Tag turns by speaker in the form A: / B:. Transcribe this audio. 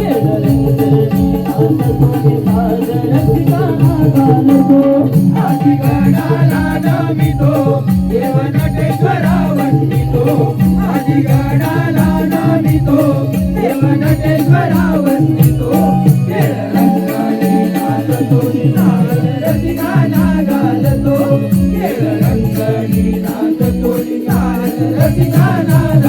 A: కేళ్ళ Ninad रसिकाना